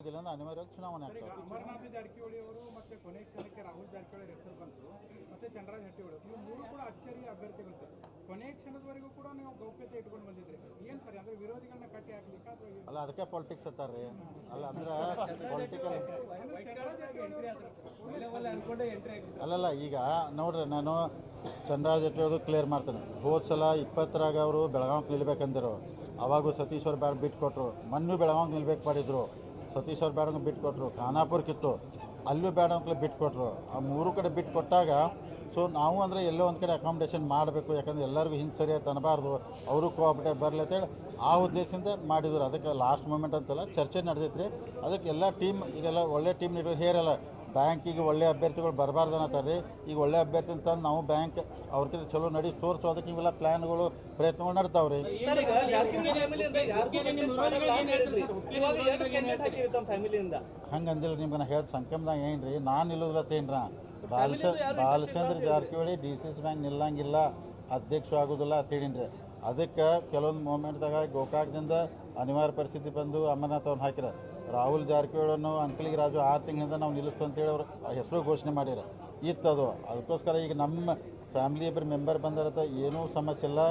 ಇದಿಲ್ಲ ಅಂದ್ರೆ ಅನಿವಾರ್ಯವಾಗಿ ಚುನಾವಣೆ ಆಗ್ತದೆ ಅಮರನಾಥ ಜಾರಕಿಹೊಳಿ ಅವರು ಮತ್ತೆ ಕೊನೆ ಕ್ಷಣಕ್ಕೆ ರಾಹುಲ್ ಜಾರಕಿಹೊಳಿ ಹೆಸರು ಬಂತು ಮತ್ತೆ ಚಂದ್ರರಾಜ್ ಹಟ್ಟಿಹೊಳಿ ಇವು ಮೂರು ಕೂಡ ಅಚ್ಚರಿಯ ಅಭ್ಯರ್ಥಿಗಳು ಸರ್. ಕೊನೆ ಕ್ಷಣದವರೆಗೂ ಕೂಡ ನೀವು ಗೌಪ್ಯತೆ ಇಟ್ಕೊಂಡು ಬಂದಿದ್ರಿ ಏನ್ ಸರ್ ಅಂದ್ರೆ ವಿರೋಧಿಗಳನ್ನ ಕಟ್ಟಿ ಹಾಕ್ಲಿಕ್ಕೆ ಅಥವಾ ಅಲ್ಲ ಅದಕ್ಕೆ ಪಾಲಿಟಿಕ್ಸ್ ಅತ್ತಾರ್ರಿ ಅಲ್ಲ ಅಂದ್ರೆ ಪೊಲಿಟಿಕಲ್ ಅಲ್ಲಲ್ಲ ಈಗ ನೋಡ್ರಿ ನಾನು ಚಂದ್ರರಾಜ್ ಹೆಟ್ಟಿರೋದು ಕ್ಲಿಯರ್ ಮಾಡ್ತೇನೆ. ಹೋದ ಸಲ ಇಪ್ಪತ್ತರಾಗ ಅವರು ಬೆಳಗಾವಿಗೆ ನಿಲ್ಬೇಕಂದಿರು. ಅವಾಗೂ ಸತೀಶ್ ಅವ್ರು ಬ್ಯಾಡ ಬಿಟ್ಟು ಕೊಟ್ರು. ಮೊನ್ನೆ ಬೆಳಗಾವಿಗೆ ನಿಲ್ಬೇಕು ಮಾಡಿದ್ರು. ಸತೀಶ್ ಅವ್ರು ಬೇಡ ಬಿಟ್ಟು ಕೊಟ್ರು, ಖಾನಾಪುರ ಕಿತ್ತು ಅಲ್ಲೂ ಬೇಡ ಅಂತ ಬಿಟ್ಟು ಕೊಟ್ರು. ಆ ಮೂರು ಕಡೆ ಬಿಟ್ಟು ಕೊಟ್ಟಾಗ ಸೊ ನಾವು ಅಂದರೆ ಎಲ್ಲೋ ಒಂದು ಕಡೆ ಅಕಾಮಿಡೇಷನ್ ಮಾಡಬೇಕು, ಯಾಕಂದ್ರೆ ಎಲ್ಲರಿಗೂ ಹಿಂಗೆ ಸರಿಯಾಗಿ ತನಬಾರ್ದು. ಅವರು ಕೋಆಪರೇಟಿವ್ ಬರಲಿ ಅಂತೇಳಿ ಆ ಉದ್ದೇಶದಿಂದ ಮಾಡಿದ್ರು. ಅದಕ್ಕೆ ಲಾಸ್ಟ್ ಮೂಮೆಂಟ್ ಅಂತೆಲ್ಲ ಚರ್ಚೆ ನಡೆದೈತ್ರಿ. ಅದಕ್ಕೆ ಎಲ್ಲ ಟೀಮ್ ಈಗೆಲ್ಲ ಒಳ್ಳೆ ಟೀಮ್ ನೀಡೋದು ಹೇರಲ್ಲ. ಬ್ಯಾಂಕಿಗೆ ಒಳ್ಳೆ ಅಭ್ಯರ್ಥಿಗಳು ಬರಬಾರ್ದು ಅನ್ನತ್ತಾರೆ ಈಗ ಒಳ್ಳೆ ಅಭ್ಯರ್ಥಿ ತಂದು ನಾವು ಬ್ಯಾಂಕ್ ಅವ್ರಕ್ಕಿಂತ ಚಲೋ ನಡಿ ತೋರಿಸೋದಕ್ಕೆ ಇವೆಲ್ಲ ಪ್ಲಾನ್ಗಳು ಪ್ರಯತ್ನಗಳು ನಡ್ತಾವ್ರಿ. ರೀ ಈಗ ಜಾರಕಿಹೊಳಿ ಫ್ಯಾಮಿಲಿಯಿಂದ ಯಾರಿಗೂ contest ಮಾಡಲ್ಲ ಹೇಳಿದ್ರಿ. ಇವಾಗ ಎರಡು ಕ್ಯಾಂಡಿಡೇಟ್ ಹಾಕಿರಿ ತಮ್ಮ ಫ್ಯಾಮಿಲಿಯಿಂದ ಹಂಗೆ ಅಂದಿಲ್ಲ ನಿಮ್ಗೆ ನಾ ಹೇಳ್ದ ಸಂಕಮದಾಗ ಏನ್ರಿ? ನಾನು ತೇನ್ರ Balachandra Balachandra Jarkiholi D C C bank ನಿಲ್ಲಂಗಿಲ್ಲ. ಅಧ್ಯಕ್ಷ ಆಗುದಿಲ್ಲ ಅಂತ ಹೇಳಿನ್ರಿ. ಅದಕ್ಕೆ ಕೆಲವೊಂದು ಮೂಮೆಂಟ್ದಾಗ ಗೋಕಾಕ್ದಿಂದ ಅನಿವಾರ್ಯ ಪರಿಸ್ಥಿತಿ ಬಂದು ಅಮರನಾಥ್ ಅವ್ರನ್ನ ಹಾಕಿರ. ರಾಹುಲ್ ಜಾರಕಿಹೊಳಿಯನ್ನು ಅಂಕಲಿಗೆ ರಾಜು ಆರು ತಿಂಗಳಿಂದ ನಾವು ನಿಲ್ಲಿಸ್ತು ಅಂತೇಳಿ ಅವರು ಹೆಸರು ಘೋಷಣೆ ಮಾಡ್ಯಾರ ಇತ್ತದು. ಅದಕ್ಕೋಸ್ಕರ ಈಗ ನಮ್ಮ ಫ್ಯಾಮಿಲಿ ಇಬ್ಬರು ಮೆಂಬರ್ ಬಂದಿರತ್ತೆ. ಏನೂ ಸಮಸ್ಯೆ ಇಲ್ಲ.